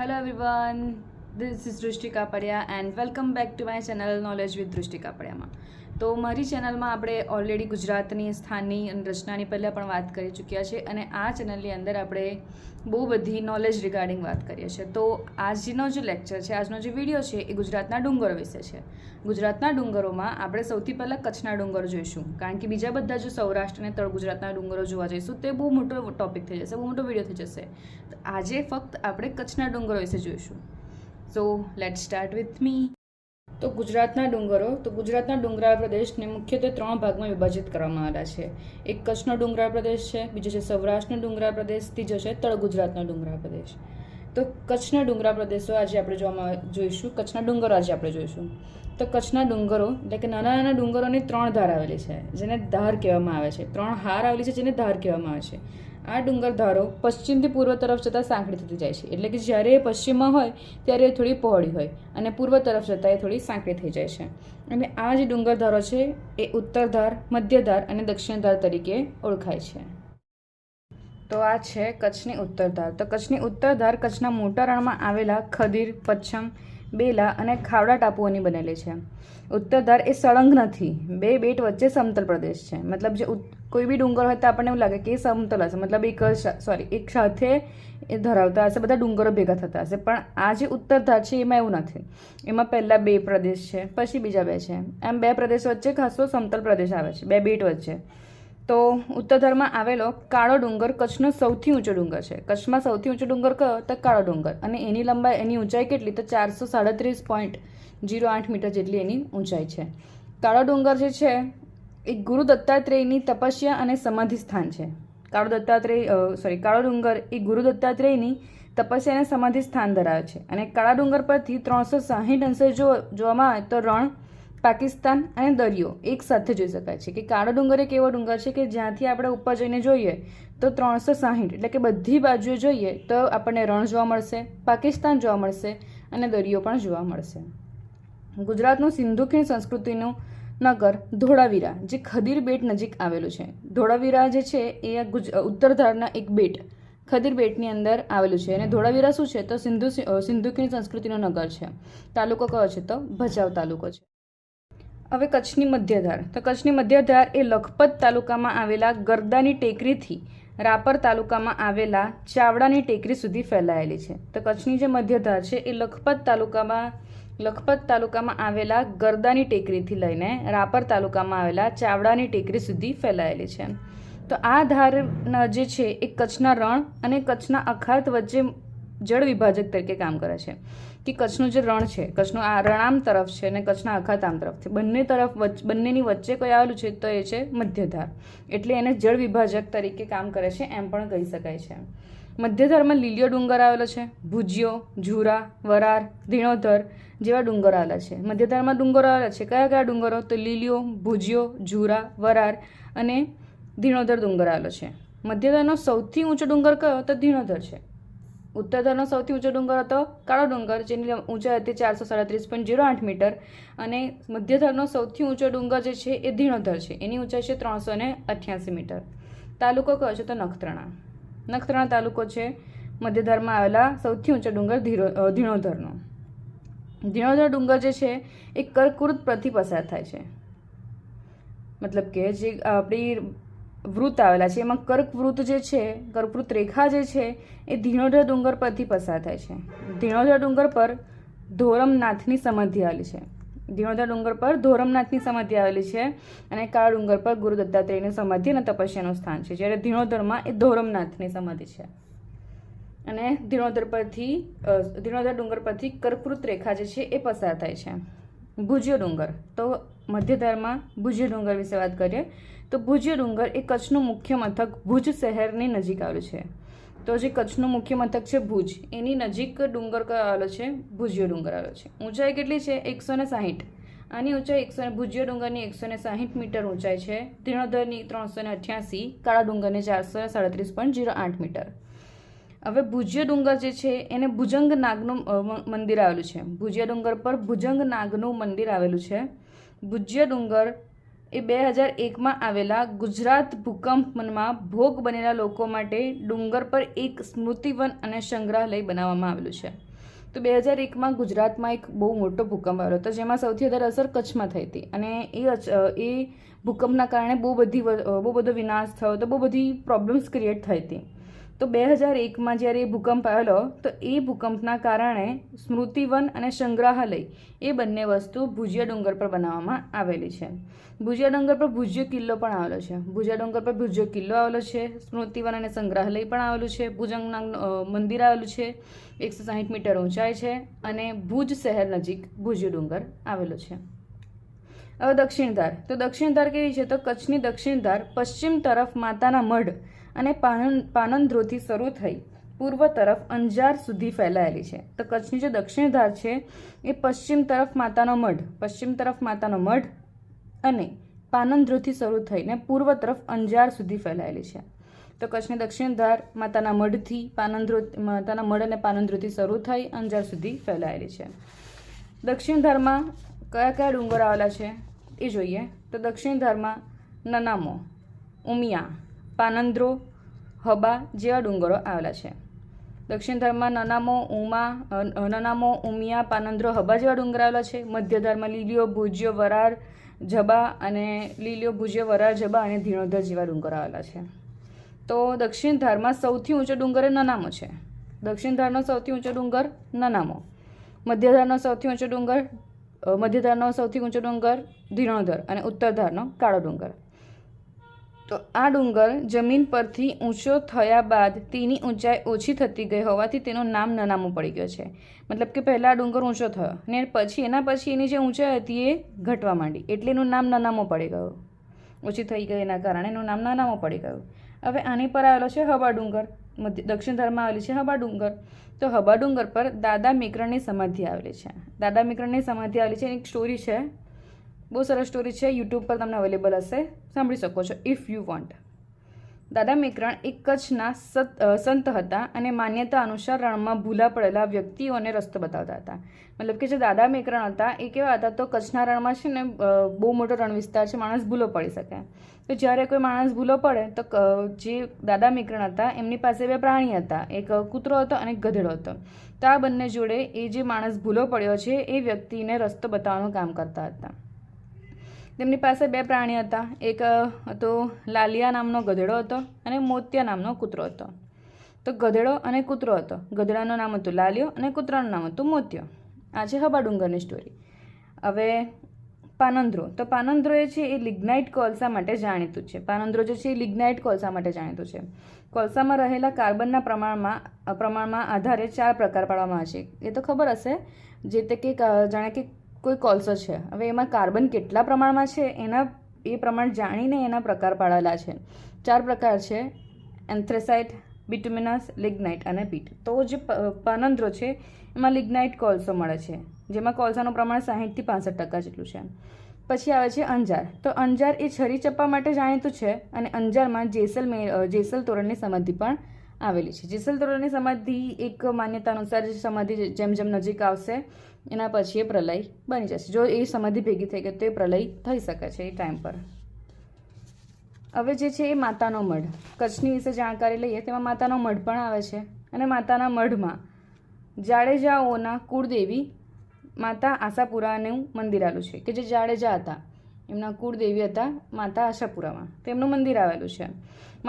Hello everyone, this is Drishti Kapadia and welcome back to my channel knowledge with Drishti કાપડિયામાં તો મારી ચેનલમાં આપણે already ગુજરાતની, સ્થાનની રચનાની પહેલાં પણ વાત કરી ચૂક્યા છે અને આ ચેનલની અંદર આપણે બહુ બધી નોલેજ રિગાર્ડિંગ વાત કરીએ છીએ. તો આજનો જે લેક્ચર છે, આજનો જે વીડિયો છે, એ ગુજરાતના ડુંગરો વિશે છે. ગુજરાતના ડુંગરોમાં આપણે સૌથી પહેલાં કચ્છના ડુંગર જોઈશું. કારણ કે બીજા બધા જો સૌરાષ્ટ્ર અને તળ ગુજરાતના ડુંગરો જોવા જઈશું, તે બહુ મોટો ટોપિક થઈ જશે, બહુ મોટો વીડિયો થઈ જશે. તો આજે ફક્ત આપણે કચ્છના ડુંગરો વિશે જોઈશું. So let start with me તો ગુજરાતના ડુંગરો, તો ગુજરાતના ડુંગરાળ પ્રદેશને મુખ્યત્વે ત્રણ ભાગમાં વિભાજિત કરવામાં આવેલા છે. એક કચ્છનો ડુંગરાળ પ્રદેશ છે, બીજો છે સૌરાષ્ટ્રનો ડુંગરાળ પ્રદેશ, ત્રીજો છે તળ ગુજરાતનો ડુંગરાળ પ્રદેશ. તો કચ્છના ડુંગરા પ્રદેશો આજે આપણે જોવામાં જોઈશું. કચ્છના ડુંગરો આજે આપણે જોઈશું. તો કચ્છના ડુંગરો, એટલે કે નાના નાના ડુંગરોની ત્રણ ધાર આવેલી છે, જેને ધાર કહેવામાં આવે છે. ત્રણ હાર આવેલી છે જેને ધાર કહેવામાં આવે છે. આ ડુંગર ધારો પશ્ચિમથી પૂર્વ તરફ જતાં સાંકડી થતી જાય છે. એટલે કે જ્યારે એ પશ્ચિમમાં હોય, ત્યારે એ થોડી પહોળી હોય અને પૂર્વ તરફ જતાં એ થોડી સાંકડી થઈ જાય છે. અને આ જે ડુંગર ધારો છે, એ ઉત્તર ધાર, મધ્ય ધાર અને દક્ષિણ ધાર તરીકે ઓળખાય છે. તો આ છે કચ્છની ઉત્તર ધાર તો કચ્છની ઉત્તર ધાર કચ્છના મોટા રણમાં આવેલા ખદીર, પચ્છમ, બેલા અને ખાવડા ટાપુઓની બનેલી છે. ઉત્તર ધાર એ સળંગ નથી, બે બેટ વચ્ચે સમતલ પ્રદેશ છે. મતલબ જે કોઈ બી ડુંગર હોય તો આપણને એવું લાગે કે એ સમતલ હશે. મતલબ એક સોરી એક સાથે એ ધરાવતા હશે, બધા ડુંગરો ભેગા થતા હશે. પણ આ જે ઉત્તર ધાર છે એમાં એવું નથી. એમાં પહેલાં બે પ્રદેશ છે, પછી બીજા બે છે. એમ બે પ્રદેશ વચ્ચે ખાસો સમતલ પ્રદેશ આવે છે, બે બેટ વચ્ચે. તો ઉત્તરધારમાં આવેલો કાળો ડુંગર કચ્છનો સૌથી ઊંચો ડુંગર છે. કચ્છમાં સૌથી ઊંચો ડુંગર કયો? તો કાળો ડુંગર. અને એની લંબાઈ એની ઊંચાઈ કેટલી? તો ચારસો સાડત્રીસ પોઈન્ટ જીરો આઠ મીટર જેટલી એની ઊંચાઈ છે. કાળો ડુંગર જે છે, એ ગુરુ દત્તાત્રેયની તપસ્યા અને સમાધિ સ્થાન છે. કાળો દત્તાત્રેય સોરી કાળો ડુંગર એ ગુરુ દત્તાત્રેયની તપસ્યા અને સમાધિ સ્થાન ધરાવે છે. અને કાળા ડુંગર પરથી ત્રણસો સાહીઠ અંશે જો, જોવામાં આવે તો રણ પાકિસ્તાન અને દરિયો એક સાથે જોઈ શકાય છે કે કાળો ડુંગર એક એવો ડુંગર છે કે જ્યાંથી આપણે ઉપર જઈને જોઈએ તો ત્રણસો સાહીઠ એટલે કે બધી બાજુએ જોઈએ તો આપણને રણ જોવા મળશે, પાકિસ્તાન જોવા મળશે અને દરિયો પણ જોવા મળશે. ગુજરાતનું સિંધુ સંસ્કૃતિનું નગર ધોળાવીરા, જે ખદીર બેટ નજીક આવેલું છે. ધોળાવીરા જે છે એ ઉત્તર ધારના એક બેટ, ખદીર બેટની અંદર આવેલું છે. અને ધોળાવીરા શું છે? તો સિંધુ સિંધુ સંસ્કૃતિનો નગર છે. તાલુકો કયો છે? તો ભચાઉ તાલુકો છે. હવે કચ્છની મધ્યધાર. તો કચ્છની મધ્યધાર એ લખપત તાલુકામાં આવેલા ગરદાની ટેકરીથી રાપર તાલુકામાં આવેલા ચાવડાની ટેકરી સુધી ફેલાયેલી છે. તો કચ્છની જે મધ્યધાર છે એ લખપત તાલુકામાં લખપત તાલુકામાં આવેલા ગરદાની ટેકરીથી લઈને રાપર તાલુકામાં આવેલા ચાવડાની ટેકરી સુધી ફેલાયેલી છે. તો આ ધારના જે છે એ કચ્છના રણ અને કચ્છના અખાત વચ્ચે જળ વિભાજક તરીકે કામ કરે છે. કે કચ્છનું જે રણ છે, કચ્છનું આ રણામ તરફ છે અને કચ્છના અખાતામ તરફ છે બંને તરફ બંનેની વચ્ચે કોઈ આવેલું છે તો એ છે મધ્યધાર. એટલે એને જળ વિભાજક તરીકે કામ કરે છે એમ પણ કહી શકાય છે. મધ્યધારમાં લીલિયો ડુંગર આવેલો છે, ભુજિયો ઝુરા વરાર, ધીણોધર જેવા ડુંગર આવેલા છે. મધ્યધારમાં ડુંગરો આવેલા છે. કયા કયા ડુંગરો? તો લીલિયો ભુજિયો ઝુરા વરાર અને ધીણોધર ડુંગર આવેલો છે. મધ્યધરનો સૌથી ઊંચો ડુંગર કયો? તો ધીણોધર છે. ઉત્તરધારનો સૌથી ઊંચો ડુંગર હતો, કાળો ડુંગર, જેની ઊંચાઈ હતી ચારસો સાડત્રીસ પોઈન્ટ જીરો આઠ મીટર અને મધ્યધરનો સૌથી ઊંચો ડુંગર જે છે એ ધીણોધર છે. એની ઊંચાઈ છે ત્રણસો ને અઠ્યાસી મીટર. તાલુકો કયો છે તો નખત્રાણા. નખત્રાણા તાલુકો છે, મધ્યધરમાં આવેલા સૌથી ઊંચો ડુંગર ધીરો ધીણોધરનો. ધીણોધર ડુંગર જે છે એ કર્કવૃત પરથી પસાર થાય છે. મતલબ કે જે આપણી વૃત્ત આવેલા છે. એમાં કર્કવૃત્ત જે છે કર્કવૃત્ત રેખા જે છે, એ ધીણોધર ડુંગર પરથી પસાર થાય છે. ધીણોધર ડુંગર પર ધોરમનાથની સમાધિ આવેલી છે. ધીણોધર ડુંગર પર ધોરમનાથની સમાધિ આવેલી છે અને કાળા ડુંગર પર ગુરુ દત્તાત્રેયની સમાધિ અને તપસ્યાનું સ્થાન છે. જ્યારે ધીણોધરમાં એ ધોરમનાથની સમાધિ છે. અને ધીણોધર પરથી ધીણોધર ડુંગર પરથી કર્કવૃત રેખા જે છે, એ પસાર થાય છે. ભુજ્ય ડુંગર. તો મધ્યધારમાં ભુજ્ય ડુંગર વિશે વાત કરીએ. તો ભુજિયો ડુંગર એ કચ્છનું મુખ્ય મથક ભુજ શહેરની નજીક આવેલું છે. તો જે કચ્છનું મુખ્ય મથક છે ભુજ, એની નજીક ડુંગર કયો આવેલો છે ભુજિયો ડુંગર આવેલો છે. ઊંચાઈ કેટલી છે? એકસો ને સાહીઠ. આની ઊંચાઈ એકસો ભુજિયો ડુંગરની એકસો ને સાહીઠ મીટર ઊંચાઈ છે. ધીણોધરની ત્રણસો ને અઠ્યાસી, કાળા ડુંગરની ચારસો ને સાડત્રીસ પોઈન્ટ જીરો આઠ મીટર. હવે ભુજ્ય ડુંગર જે છે, એને ભુજંગ નાગનું મંદિર આવેલું છે. ભુજીયા ડુંગર પર ભુજંગ નાગનું મંદિર આવેલું છે. ભુજ્ય ડુંગર એ બે હજાર એકમાં આવેલા ગુજરાત ભૂકંપમાં ભોગ બનેલા લોકો માટે ડુંગર પર એક સ્મૃતિવન અને સંગ્રહાલય બનાવવામાં આવેલું છે. તો બે હજાર એકમાં ગુજરાતમાં એક બહુ મોટો ભૂકંપ આવ્યો હતો, જેમાં સૌથી વધારે અસર કચ્છમાં થઈ હતી અને એ એ ભૂકંપના કારણે બહુ બધી બહુ બધો વિનાશ થયો તો બહુ બધી પ્રોબ્લેમ્સ ક્રિએટ થઈ હતી. તો બે હજાર એકમાં જ્યારે એ ભૂકંપ આવેલો, તો એ ભૂકંપના કારણે સ્મૃતિવન અને સંગ્રહાલય એ બંને વસ્તુ ભુજિયા ડુંગર પર બનાવવામાં આવેલી છે. ભુજિયા ડુંગર પર ભુજ્ય કિલ્લો પણ આવેલો છે. ભુજિયા ડુંગર પર ભુજ્ય કિલ્લો આવેલો છે સ્મૃતિવન અને સંગ્રહાલય પણ આવેલું છે, ભુજંગના મંદિર આવેલું છે, એકસો સાહીઠ મીટર ઊંચાઈ છે અને ભુજ શહેર નજીક ભુજ્ય ડુંગર આવેલો છે. હવે દક્ષિણ ધાર તો દક્ષિણ ધાર કેવી છે? તો કચ્છની દક્ષિણ ધાર પશ્ચિમ તરફ માતાના મઢ અને પાનંદ્રોથી શરૂ થઈ પૂર્વ તરફ અંજાર સુધી ફેલાયેલી છે. તો કચ્છની જે દક્ષિણ ધાર છે, એ પશ્ચિમ તરફ માતાનો મઢ, પશ્ચિમ તરફ માતાનો મઢ અને પાનંદ્રોથી શરૂ થઈને પૂર્વ તરફ અંજાર સુધી ફેલાયેલી છે. તો કચ્છની દક્ષિણ ધાર માતાના મઢથી પાનંદ્રો માતાના મઢ અને પાનંદ્રોથી શરૂ થઈ અંજાર સુધી ફેલાયેલી છે. દક્ષિણ ધારમાં કયા કયા ડુંગર આવેલા છે એ જોઈએ. તો દક્ષિણ ધારમાં નનામો, ઉમિયા પાનંદ્રો, હબા જેવા ડુંગરો આવેલા છે. દક્ષિણ ધારમાં નનામો, ઉમા નનામો, ઉમિયા, પાનંદ્રો, હબા જેવા ડુંગર આવેલા છે. મધ્ય ધારમાં લીલીઓ, ભુજ્યો વરાર જબા અને લીલીઓ, ભુજ્યો વરાર જબા અને ધીણોધર જેવા ડુંગર આવેલા છે. તો દક્ષિણ ધારમાં સૌથી ઊંચો ડુંગર એ નનામો છે. દક્ષિણ ધારનો સૌથી ઊંચો ડુંગર નનામો. મધ્ય ધારનો સૌથી ઊંચો ડુંગર મધ્યધારનો મધ્ય ધારનો સૌથી ઊંચો ડુંગર ધીણોધર અને ઉત્તર ધારનો કાળો ડુંગર. તો આ ડુંગર જમીન પરથી ઊંચો થયા બાદ તેની ઊંચાઈ ઓછી થતી ગઈ હોવાથી તેનું નામ નનામું પડી ગયો છે. મતલબ કે પહેલાં ડુંગર ઊંચો થયો ને પછી એના પછી એની જે ઊંચાઈ હતી એ ઘટવા માંડી એટલે એનું નામ નનામો પડી ગયું. ઓછી થઈ ગઈ એના કારણે એનું નામ નનામો પડી ગયું. હવે આની પર આવેલો છે હવા ડુંગર. મધ્ય દક્ષિણ ધારમાં આવેલી છે હવા ડુંગર. તો હવા ડુંગર પર દાદા મિક્રણની સમાધિ આવેલી છે. દાદા મિક્રણની સમાધિ આવેલી છે, એની એક સ્ટોરી છે. બહુ સરસ સ્ટોરી છે યુટ્યુબ પર તમને અવેલેબલ હશે. સાંભળી શકો છો ઇફ યુ વોન્ટ દાદા મેકરણ એક કચ્છના સત હતા અને માન્યતા અનુસાર રણમાં ભૂલા પડેલા વ્યક્તિઓને રસ્તો બતાવતા હતા. મતલબ કે જે દાદા મેકરણ હતા, એ કેવા હતા, તો કચ્છના રણમાં છે ને બહુ મોટો રણ વિસ્તાર છે, માણસ ભૂલો પડી શકે. તો જ્યારે કોઈ માણસ ભૂલો પડે, તો જે દાદા મેકરણ હતા, એમની પાસે બે પ્રાણી હતા. એક કૂતરો હતો અને ગધેડો હતો. તો આ બંને જોડે એ જે માણસ ભૂલો પડ્યો છે, એ વ્યક્તિને રસ્તો બતાવવાનું કામ કરતા હતા. તેમની પાસે બે પ્રાણી હતા. એક હતો લાલિયા નામનો ગધેડો હતો અને મોતિયા નામનો કૂતરો હતો. તો ગધેડો અને કૂતરો હતો. ગધેડાનું નામ હતું લાલિયો અને કૂતરાનું નામ હતું મોતિયો. આ છે હબા ડુંગરની સ્ટોરી હવે પાનંદ્રો. તો પાનંદ્રો એ છે એ લિગ્નાઇટ કોલસા માટે જાણીતું છે. પાનંદ્રો જે છે એ લિગ્નાઇટ કોલસા માટે જાણીતું છે. કોલસામાં રહેલા કાર્બનના પ્રમાણમાં પ્રમાણમાં આધારે ચાર પ્રકાર પાડવામાં આવે છે. એ તો ખબર હશે. જે તે કે જાણે કે કોઈ કોલસો છે. હવે એમાં કાર્બન કેટલા પ્રમાણમાં છે એના એ પ્રમાણ જાણીને એના પ્રકાર પાડેલા છે. ચાર પ્રકાર છે. એન્થ્રેસાઇટ બિટુમિનસ લિગ્નાઇટ અને પીટ. તો જે પાનંદ્રો છે એમાં લિગ્નાઇટ કોલસો મળે છે જેમાં કોલસાનું પ્રમાણ સાહીઠથી પાસઠ ટકા જેટલું છે. પછી આવે છે અંજાર. તો અંજાર એ છરી ચપ્પા માટે જાણીતું છે અને અંજારમાં જેસલમેર અ, જેસલ તોરણની સમાધિ પણ આવેલી છે. જેસલ તોરણની સમાધિ એક માન્યતા અનુસાર જે સમાધિ જેમ જેમ નજીક આવશે, એના પછી એ પ્રલય બની જશે. જો એ સમાધિ ભેગી થઈ ગઈ તો એ પ્રલય થઈ શકે છે એ ટાઈમ પર. હવે જે છે એ માતાનો મઢ. કચ્છની વિશે જાણકારી લઈએ, તેમાં માતાનો મઢ પણ આવે છે અને માતાના મઢમાં જાડેજાઓના કુળદેવી માતા આશાપુરાનું મંદિર આવેલું છે કે જે જાડેજા હતા. એમના કુળદેવી હતા, માતા આશાપુરામાં. તેમનું મંદિર આવેલું છે.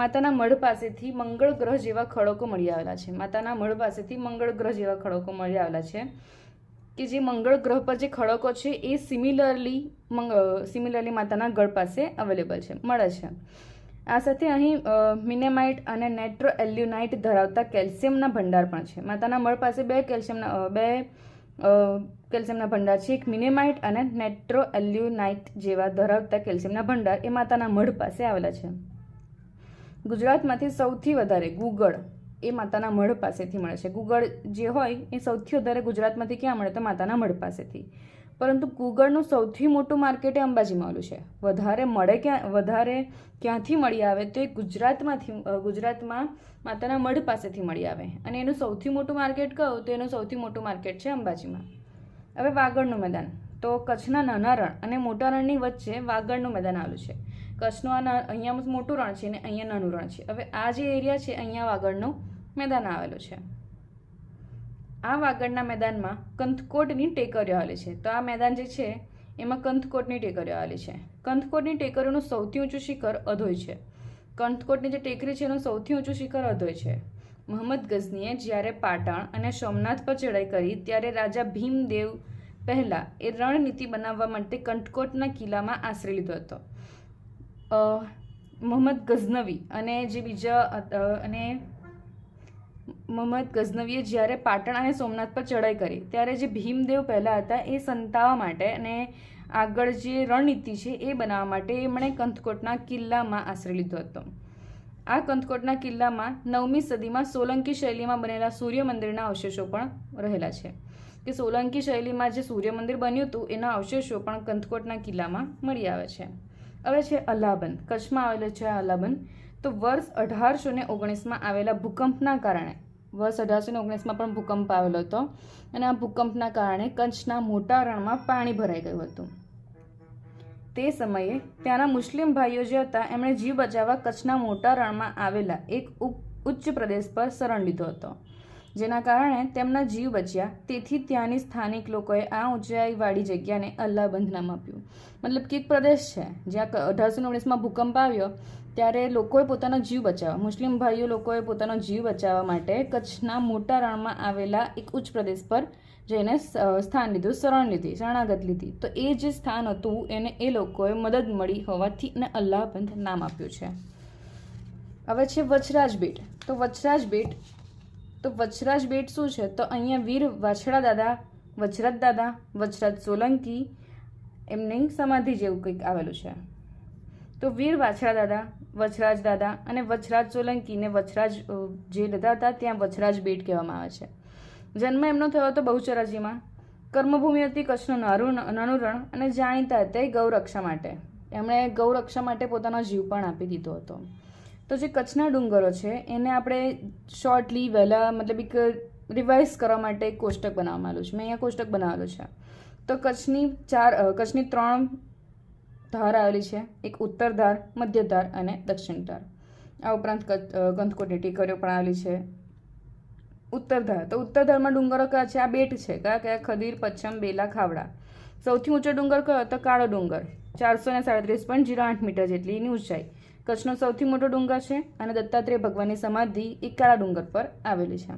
માતાના મઢ પાસેથી મંગળ ગ્રહ જેવા ખડકો મળી આવેલા છે. માતાના મઢ પાસેથી મંગળ ગ્રહ જેવા ખડકો મળી આવેલા છે કે જે મંગળ ગ્રહ પર જે ખડકો છે એ સિમિલરલી સિમિલરલી માતાના ગઢ પાસે અવેલેબલ છે, મળે છે. આ સાથે અહીં મિનેમાઇટ અને નેટ્રો એલ્યુનાઇટ ધરાવતા કેલ્શિયમના ભંડાર પણ છે. માતાના મળ પાસે બે કેલ્શિયમના બે કેલ્શિયમના ભંડાર છે એક મિનેમાઇટ અને નેટ્રો એલ્યુનાઇટ જેવા ધરાવતા કેલ્શિયમના ભંડાર એ માતાના મઢ પાસે આવેલા છે. ગુજરાતમાંથી સૌથી વધારે ગુગળ એ માતાના મઢ પાસેથી મળે છે. ગુગળ જે હોય એ સૌથી વધારે ગુજરાતમાંથી ક્યાં મળે તો માતાના મઢ પાસેથી. પરંતુ ગુગળનું સૌથી મોટું માર્કેટ એ અંબાજીમાં આવેલું છે. વધારે મળે ક્યાં, વધારે ક્યાંથી મળી આવે તો એ ગુજરાતમાંથી ગુજરાતમાં માતાના મઢ પાસેથી મળી આવે. અને એનું સૌથી મોટું માર્કેટ કહું તો એનું સૌથી મોટું માર્કેટ છે અંબાજીમાં. હવે વાગડનું મેદાન. તો કચ્છના નાના રણ અને મોટા રણની વચ્ચે વાગડનું મેદાન આવેલું છે. કચ્છનું આ અહીંયા મોટું રણ છે અને અહીંયા નાનું રણ છે. હવે આ જે એરિયા છે, અહીંયા વાગડનું મેદાન આવેલું છે. આ વાગડના મેદાનમાં કંથકોટની ટેકરીઓ આવેલી છે. તો આ મેદાન જે છે, એમાં કંથકોટની ટેકરીઓ આવેલી છે. કંથકોટની ટેકરીઓનું સૌથી ઊંચું શિખર અધોય છે. કંથકોટની જે ટેકરી છે, એનું સૌથી ઊંચું શિખર અધોય છે. મોહમ્મદ ગઝનીએ જ્યારે પાટણ અને સોમનાથ પર ચડાઈ કરી ત્યારે રાજા ભીમદેવ પહેલાં એ રણનીતિ બનાવવા માટે કંઠકોટના કિલ્લામાં આશરે લીધો હતો. મોહમ્મદ ગઝનવી અને જે બીજા અને મોહમ્મદ ગઝનવીએ જ્યારે પાટણ અને સોમનાથ પર ચડાઈ કરી ત્યારે જે ભીમદેવ પહેલાં હતા એ સંતાવા માટે અને આગળ જે રણનીતિ છે એ બનાવવા માટે એમણે કંથકોટના કિલ્લામાં આશરે લીધો હતો. આ કંથકોટના કિલ્લામાં નવમી સદીમાં સોલંકી શૈલીમાં બનેલા સૂર્ય મંદિરના અવશેષો પણ રહેલા છે. કે સોલંકી શૈલીમાં જે સૂર્ય મંદિર બન્યું હતું, એના અવશેષો પણ કંથકોટના કિલ્લામાં મળી આવે છે. હવે છે અલ્હાબંધ કચ્છમાં આવેલો છે આ તો વર્ષ અઢારસો ને ઓગણીસમાં આવેલા ભૂકંપના કારણે, વર્ષ અઢારસો ને ઓગણીસમાં પણ ભૂકંપ આવેલો હતો. અને આ ભૂકંપના કારણે કચ્છના મોટા રણમાં પાણી ભરાઈ ગયું હતું. તે સમયે ત્યાંના મુસ્લિમ ભાઈઓ જે હતા, એમણે જીવ બચાવવા કચ્છના મોટા રણમાં આવેલા એક ઉચ્ચ પ્રદેશ પર શરણ લીધો હતો. જેના કારણે તેમના જીવ બચ્યા. તેથી ત્યાંની સ્થાનિક લોકોએ આ ઊંચાઈવાળી જગ્યાને અલ્લાહબંધ નામ આપ્યું. મતલબ કે એક પ્રદેશ છે. જ્યાં અઢારસો ઓગણીસમાં ભૂકંપ આવ્યો, ત્યારે લોકોએ પોતાનો જીવ બચાવવા મુસ્લિમ ભાઈઓ લોકોએ પોતાનો જીવ બચાવવા માટે કચ્છના મોટા રણમાં આવેલા એક ઉચ્ચ પ્રદેશ પર જઈને સ્થાન લીધું, શરણ લીધી, શરણાગત લીધી. તો એ જે સ્થાન હતું, એને એ લોકોએ મદદ મળી હોવાથી એને અલ્લાહબંધ નામ આપ્યું છે. હવે છે વચરાજ બેટ. તો વચરાજ બેટ, તો વચરાજ બેટ શું છે? તો અહીંયા વીર વાછડા દાદા, વચરાજ દાદા, વચરાજ સોલંકી, એમની સમાધિ જેવું કંઈક આવેલું છે. તો વીર વાછડા દાદા, વચરાજ દાદા અને વચરાજ સોલંકીને વચરાજ જે લીધા હતા, ત્યાં વચરાજ બેટ કહેવામાં આવે છે. જન્મ એમનો થયો હતો બહુચરાજીમાં. કર્મભૂમિ હતી કચ્છનું નારું નાનું રણ અને જાણીતા હતા એ ગૌરક્ષા માટે. એમણે ગૌરક્ષા માટે પોતાનો જીવ પણ આપી દીધો હતો. તો જે કચ્છના ડુંગરો છે એને આપણે શોર્ટલી વહેલા મતલબ એક રિવાઇઝ કરવા માટે એક કોષ્ટક બનાવવામાં આવેલું છે. મેં અહીંયા કોષ્ટક બનાવેલું છે. તો કચ્છની ચાર કચ્છની ત્રણ ધાર આવેલી છે. એક ઉત્તર ધાર મધ્ય ધાર અને દક્ષિણ ધાર. આ ઉપરાંત કચ્છ- અ, ટીકરીઓ પણ આવેલી છે. ઉત્તર ધાર તો ઉત્તર ધારમાં ડુંગરો કયા છે? આ બેટ છે. કયા કયા? ખદીર, પચ્છમ, બેલા, ખાવડા. સૌથી ઊંચો ડુંગર કયો? તો કાળો ડુંગર. ચારસો ને સાડત્રીસ પોઈન્ટ જીરો આઠ મીટર જેટલી એની ઊંચાઈ. કચ્છનો સૌથી મોટો ડુંગર છે અને દત્તાત્રેય ભગવાનની સમાધિ એ કાળા ડુંગર પર આવેલી છે.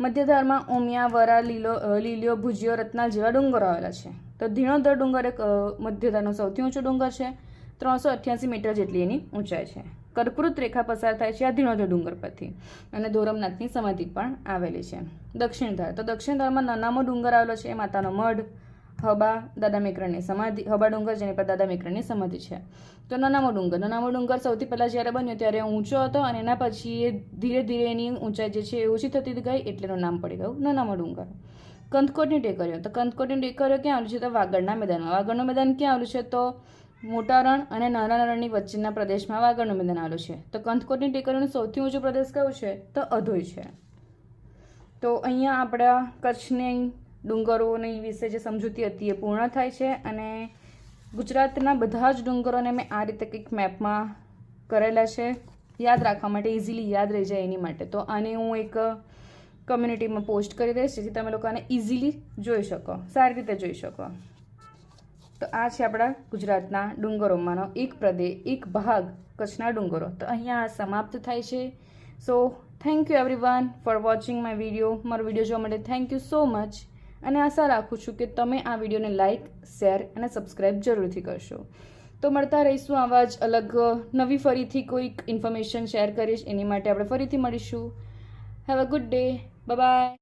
મધ્યધારમાં ઓમિયા વરા, લીલો લીલીઓ, ભુજિયો, રત્નાલ જેવા ડુંગરો આવેલા છે. તો ધીણોધર ડુંગર એક મધ્યધારનો સૌથી ઊંચો ડુંગર છે. ત્રણસો અઠ્યાસી મીટર જેટલી એની ઊંચાઈ છે. કર્કૃત રેખા પસાર થાય છે આ ધીણોધર ડુંગર પરથી. અને ધોરમનાથની સમાધિ પણ આવેલી છે. દક્ષિણ ધાર. તો દક્ષિણ ધારમાં નાનામો ડુંગર આવેલો છે. માતાનો મઢ, હબા, દાદા મેકરણની સમાધિ, હબા ડુંગર, જેની પર દાદા મેકરણની સમાધિ છે. તો નાનામો ડુંગર. નાનામો ડુંગર સૌથી પહેલાં જ્યારે બન્યો ત્યારે ઊંચો હતો અને એના પછી એ ધીરે ધીરે એની ઊંચાઈ જે છે એ ઓછી થતી ગઈ એટલે એનું નામ પડી ગયું નાનામો ડુંગર. કંથકોટની ટેકરીઓ. તો કંથકોટની ટેકરીઓ ક્યાં આવેલું છે? તો વાગડના મેદાનમાં. વાગડનું મેદાન ક્યાં આવેલું છે? તો મોટા રણ અને નાના રણની વચ્ચેના પ્રદેશમાં વાગડનું મેદાન આવેલું છે. તો કંથકોટની ટેકરીનો સૌથી ઊંચો પ્રદેશ કયો છે? તો અધોઈ છે. તો અહીંયા આપણા કચ્છની ડુંગરોની વિશે જે સમજૂતી હતી એ પૂર્ણ થાય છે અને ગુજરાતના બધા જ ડુંગરોને મેં આ રીતે કંઈક મેપમાં કરેલા છે. યાદ રાખવા માટે ઇઝીલી યાદ રહી જાય એની માટે. તો આને હું એક કમ્યુનિટીમાં પોસ્ટ કરી દઈશ જેથી તમે લોકો આને ઇઝીલી જોઈ શકો. સારી રીતે જોઈ શકો. તો આ છે આપણા ગુજરાતના ડુંગરોમાંનો એક પ્રદેશ એક ભાગ કચ્છના ડુંગરો. તો અહીંયા આ સમાપ્ત થાય છે. So thank you everyone for watching my video મારો વીડિયો જોવા માટે થેન્ક યુ સો મચ અને આશા રાખું છું કે તમે આ વિડીયોને લાઇક શેર અને સબસ્ક્રાઈબ જરૂરથી કરશો. તો મળતા રહીશું આવા જ અલગ નવી ફરીથી કોઈક ઇન્ફોર્મેશન શેર કરીશ. એની માટે આપણે ફરીથી મળીશું. Have a good day bye